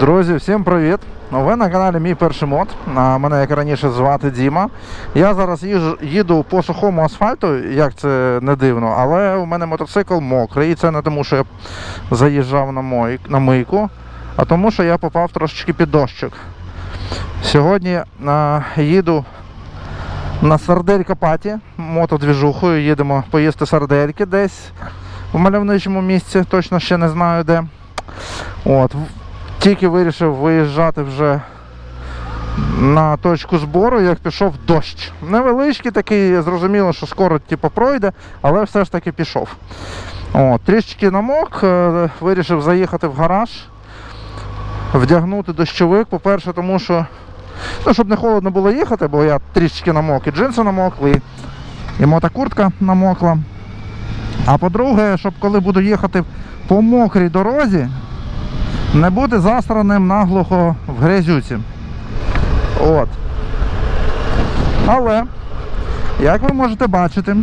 Друзі, всім привіт! Ну, Ви на каналі Мій перший мод. Мене, як раніше, звати Діма. Я зараз їжу, їду по сухому асфальту, як це не дивно, але у мене мотоцикл мокрий. І це не тому, що я заїжджав на, мой, на мийку, а тому, що я попав трошечки під дощик. Сьогодні а, їду на сарделька паті мотодвіжухою. Їдемо поїсти сардельки десь в мальовничому місці, точно ще не знаю де. От. Тільки вирішив виїжджати вже на точку збору, як пішов дощ. Невеличкий такий, зрозуміло, що скоро типу, пройде, але все ж таки пішов. От, трішечки намок, е, вирішив заїхати в гараж, вдягнути дощовик. По-перше, тому що, ну, щоб не холодно було їхати, бо я трішечки намок, і джинси намокли, і мотокуртка намокла. А по-друге, щоб коли буду їхати по мокрій дорозі, не бути застраним наглухо в грязюці. От. Але, як ви можете бачити,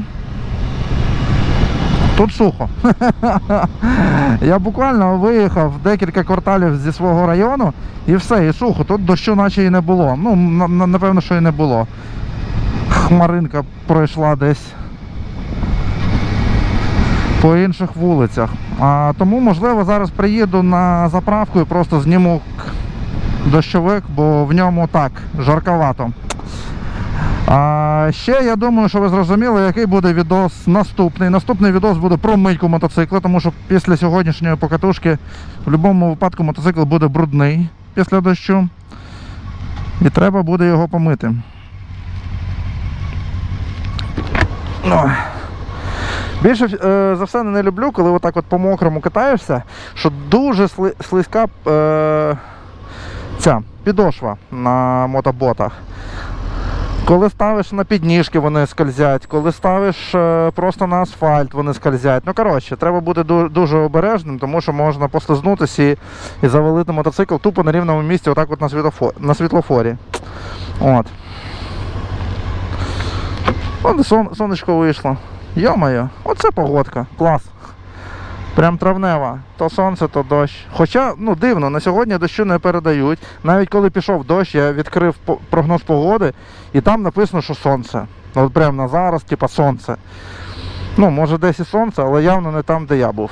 тут сухо. Я буквально виїхав декілька кварталів зі свого району і все, і сухо. Тут дощу наче і не було. Ну, на- на- напевно, що і не було. Хмаринка пройшла десь по інших вулицях. А, тому, можливо, зараз приїду на заправку і просто зніму дощовик, бо в ньому так, жарковато. А, ще я думаю, що ви зрозуміли, який буде відос наступний. Наступний відос буде про мийку мотоцикла, тому що після сьогоднішньої покатушки в будь-якому випадку мотоцикл буде брудний після дощу. І треба буде його помити. Ой. Більше е, за все не люблю, коли отак от по мокрому катаєшся, що дуже сли, слизька е, ця підошва на мотоботах. Коли ставиш на підніжки, вони скользять, коли ставиш е, просто на асфальт, вони скользять. Ну, коротше, треба бути ду- дуже обережним, тому що можна послизнутися і, і завалити мотоцикл тупо на рівному місці, отак от на, світлофо- на світлофорі. От. Вон сон, сонечко вийшло. Йо-моє, оце погодка, клас. Прям травнева. То сонце, то дощ. Хоча, ну дивно, на сьогодні дощу не передають. Навіть коли пішов дощ, я відкрив прогноз погоди, і там написано, що сонце. От прямо на зараз, типа сонце. Ну, може десь і сонце, але явно не там, де я був.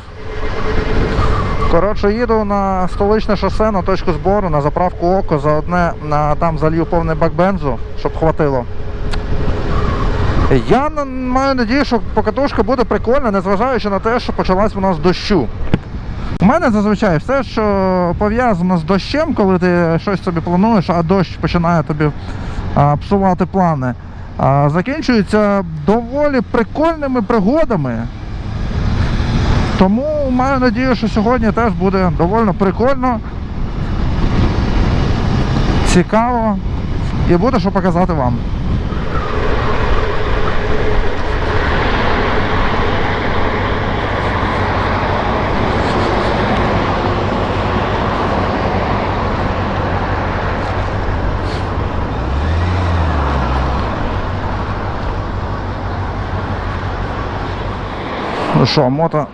Коротше, їду на столичне шосе на точку збору, на заправку око, за одне на, там залью повний бак бензу, щоб хватило. Я маю надію, що покатушка буде прикольна, незважаючи на те, що почалась вона з дощу. У мене зазвичай все, що пов'язано з дощем, коли ти щось собі плануєш, а дощ починає тобі а, псувати плани, а, закінчується доволі прикольними пригодами. Тому маю надію, що сьогодні теж буде доволі прикольно, цікаво і буде що показати вам. Ну що, мото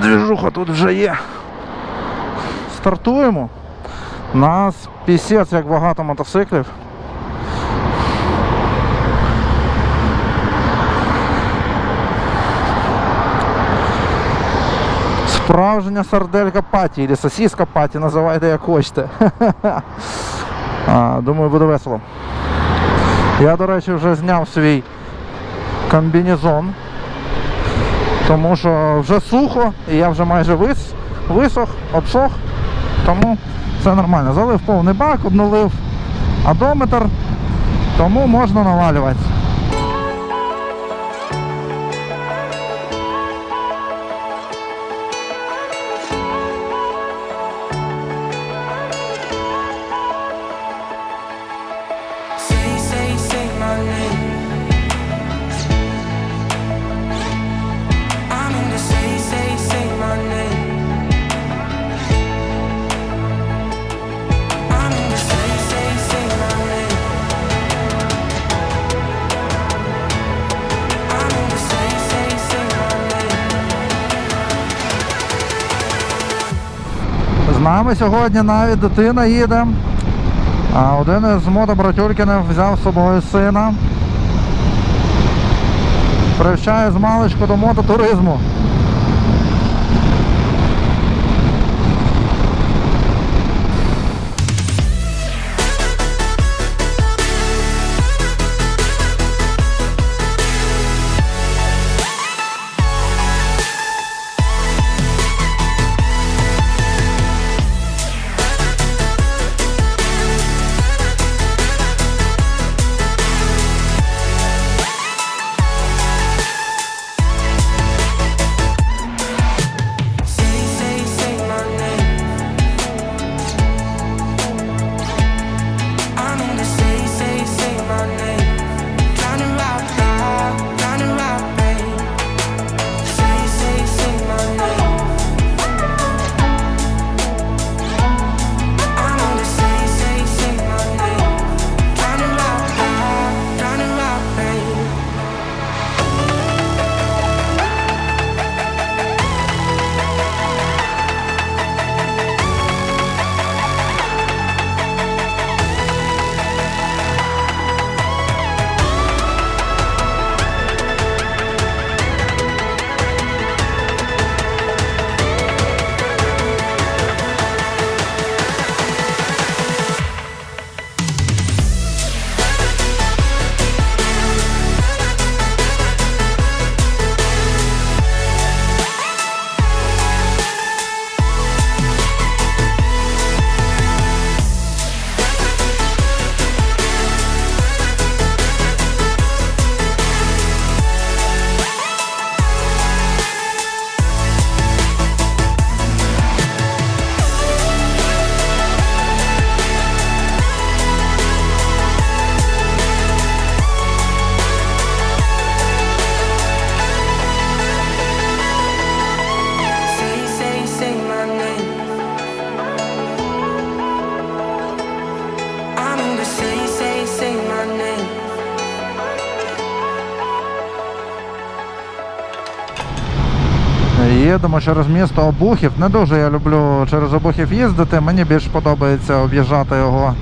двіжуха тут вже є. Стартуємо. Нас пісець як багато мотоциклів. Справжня сарделька паті, або сосиска паті, називайте як хочете. А, думаю, буде весело. Я, до речі, вже зняв свій комбінезон. Тому що вже сухо, і я вже майже вис, висох, обсох, тому все нормально. Залив повний бак, обнулив одометр, тому можна навалювати. Нами сьогодні навіть дитина їде. А один із мотобратюркінів взяв з собою сина. Привчає з маличку до мототуризму. Їдемо через місто Обухів. Не дуже я люблю через Обухів їздити. Мені більш подобається об'їжджати його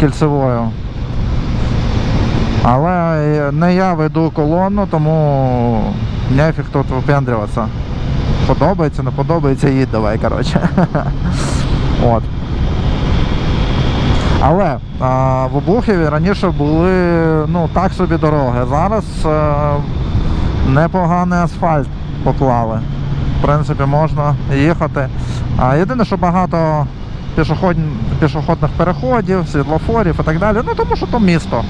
кільцевою. Але не я веду колону, тому нефіг тут випендрюватися. Подобається, не подобається, їдь давай, коротше. От. Але а, в Обухіві раніше були ну, так собі дороги. Зараз е, непоганий асфальт поклали. В принципі, можна їхати. А єдине, що багато пішоход... пішохідних переходів, світлофорів і так далі. Ну тому що то місто.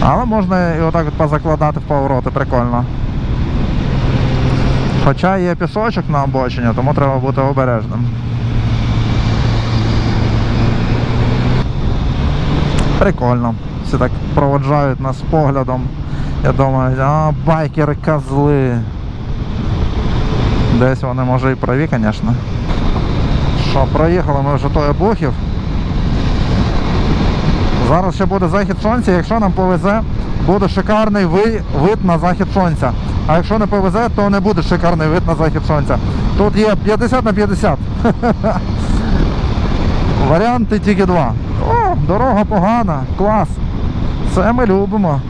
Але можна і отак от позакладати в повороти, прикольно. Хоча є пісочок на обочині, тому треба бути обережним. Прикольно. Всі так проводжають нас поглядом. Я думаю, а байкери козли. Десь вони може і праві, звісно. Що, проїхали ми вже той Обухів. Зараз ще буде захід сонця, якщо нам повезе, буде шикарний ви- вид на захід сонця. А якщо не повезе, то не буде шикарний вид на захід сонця. Тут є 50 на 50. Варіанти тільки два. О, дорога погана, клас. Це ми любимо.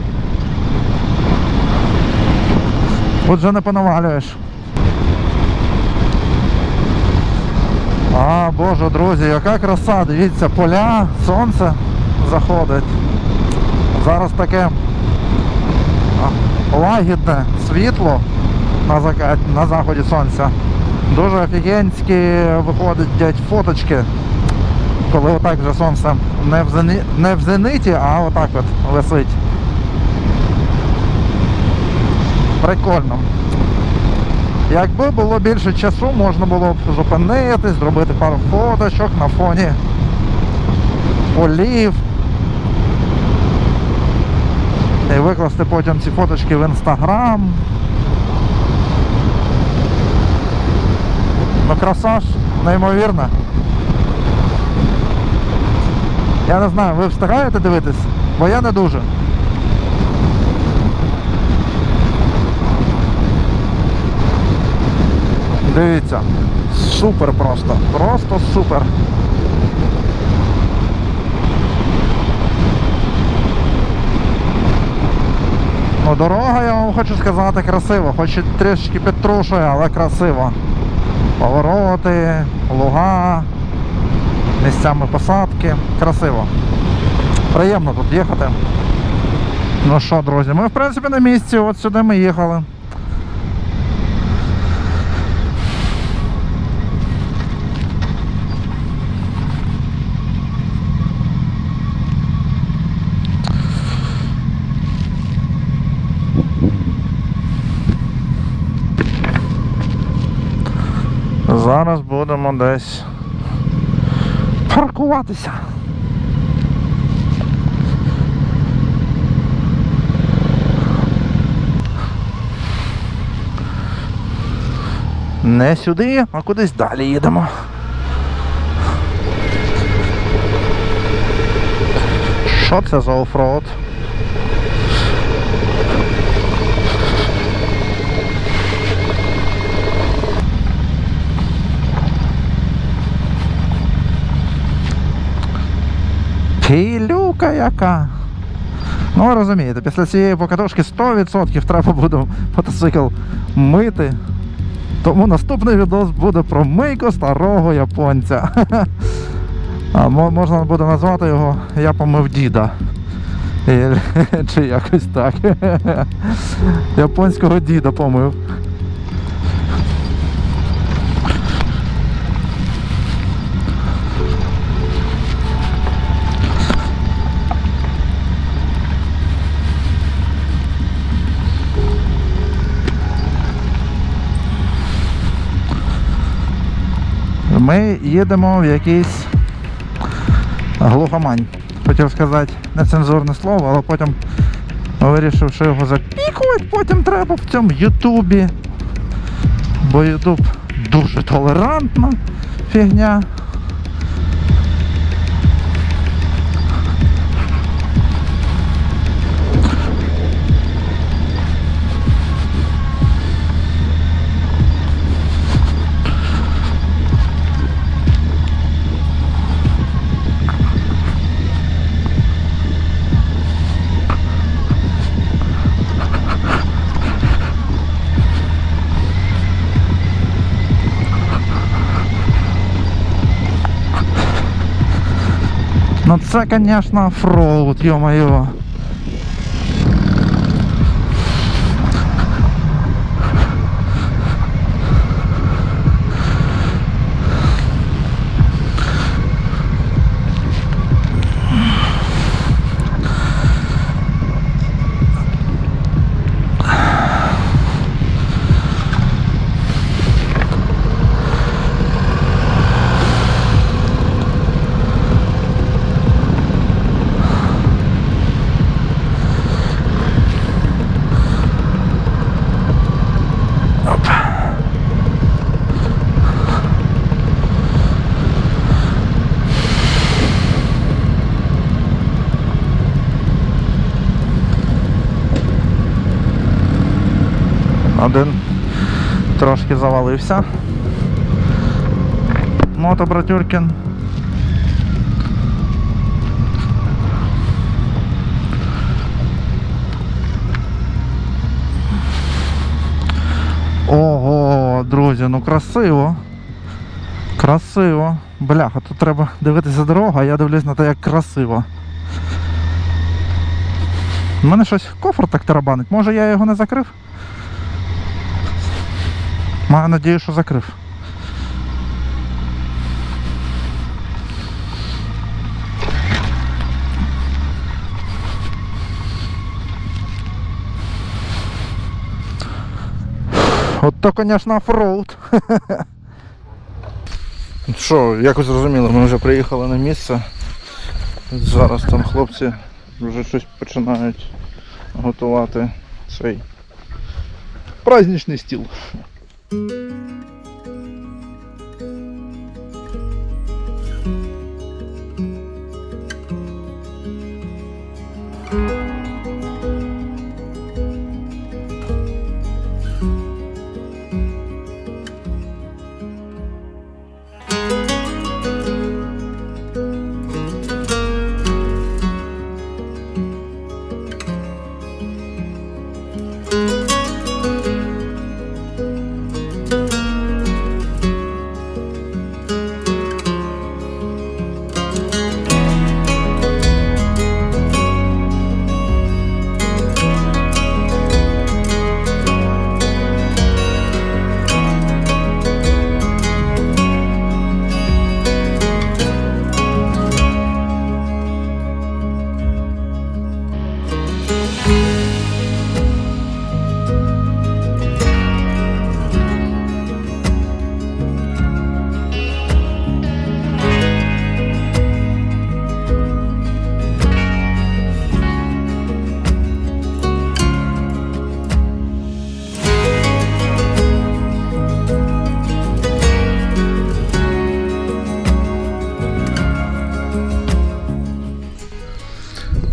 Тут же не понавалюєш. А, боже, друзі, яка краса, дивіться, поля, сонце заходить. Зараз таке лагідне світло на, зака- на заході сонця. Дуже офігенські виходять фоточки, коли отак вже сонце не в, зени... не в зениті, а отак от висить. Прикольно. Якби було більше часу, можна було б зупинитись, зробити пару фоточок на фоні полів. І викласти потім ці фоточки в інстаграм. Ну краса ж, неймовірна. Я не знаю, ви встигаєте дивитись? Бо я не дуже. Дивіться, супер просто, просто супер. Ну, дорога, я вам хочу сказати, красива, хоч і трішки підтрушує, але красиво. Повороти, луга, місцями посадки. Красиво. Приємно тут їхати. Ну що, друзі, ми в принципі на місці, от сюди ми їхали. Зараз будемо десь паркуватися. Не сюди, а кудись далі їдемо. Що це за оффроуд? Пілюка яка. Ну, розумієте, після цієї покатушки 100% треба буде мотоцикл мити. Тому наступний відос буде про мийку старого японця. А можна буде назвати його Я помив діда. Чи якось так. Японського діда помив. Ми їдемо в якийсь глухомань. Хотів сказати нецензурне слово, але потім вирішив, що його запікувати потім треба в цьому Ютубі. Бо Ютуб дуже толерантна фігня. Це, звісно, фроуд, йо-моє. Трошки завалився. Мото Братюркін. Ого, друзі, ну красиво. Красиво. Бляха, тут треба дивитися дорогу, а я дивлюсь на те, як красиво. У мене щось кофр так тарабанить. Може я його не закрив? Маю надію, що закрив. От то, звісно, оффроуд. Що, якось зрозуміло, ми вже приїхали на місце. Зараз там хлопці вже щось починають готувати цей праздничний стіл. thank you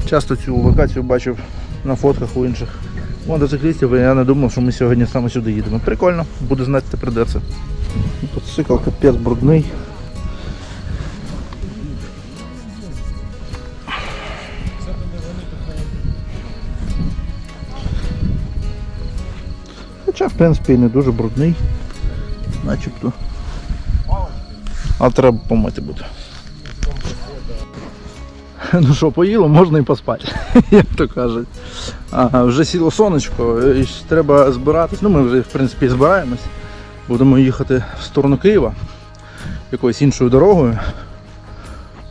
Часто цю локацію бачив на фотках у інших мотоциклістів, і я не думав, що ми сьогодні саме сюди їдемо. Прикольно, буду знати тепер де це. Мотоцикл капець брудний. Хоча, в принципі, і не дуже брудний. Начебто. А треба помити буде. Ну що, поїло, можна і поспати, як то кажуть. А, вже сіло сонечко, і треба збиратись. Ну, ми вже, в принципі, збираємось. Будемо їхати в сторону Києва якоюсь іншою дорогою.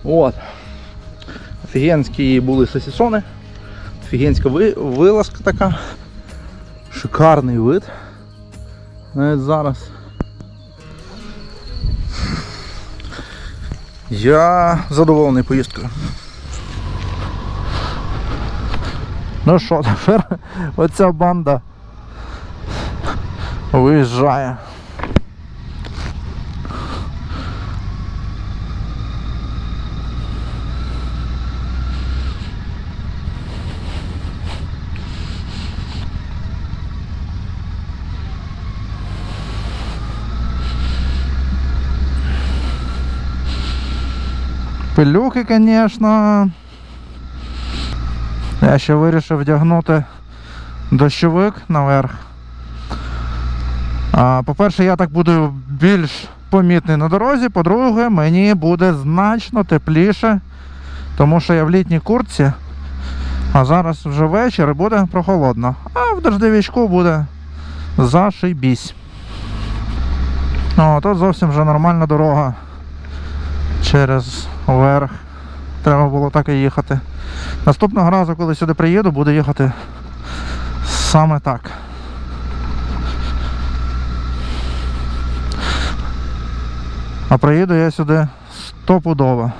От. Офігенські були сосісони. Офігенська ви- вилазка така. Шикарний вид. Навіть зараз. Я задоволений поїздкою. Ну що, тепер оця банда виїжджає. Пилюки, звісно. Я ще вирішив вдягнути дощовик наверх. По-перше, я так буду більш помітний на дорозі. По-друге, мені буде значно тепліше, тому що я в літній куртці, а зараз вже вечір і буде прохолодно. А в дождевичку буде зашибісь. О, тут зовсім вже нормальна дорога через верх. Треба було так і їхати. Наступного разу, коли сюди приїду, буду їхати саме так. А приїду я сюди стопудово.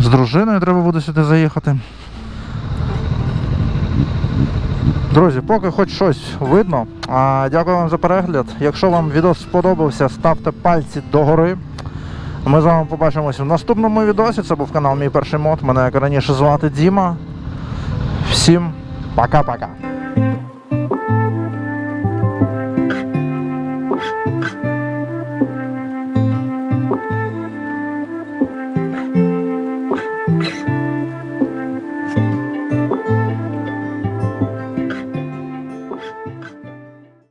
З дружиною треба буде сюди заїхати. Друзі, поки хоч щось видно. А, дякую вам за перегляд. Якщо вам відео сподобався, ставте пальці догори. Ми з вами побачимося в наступному відосі. Це був канал Мій перший мод. Мене як раніше звати Діма. Всім пока-пока.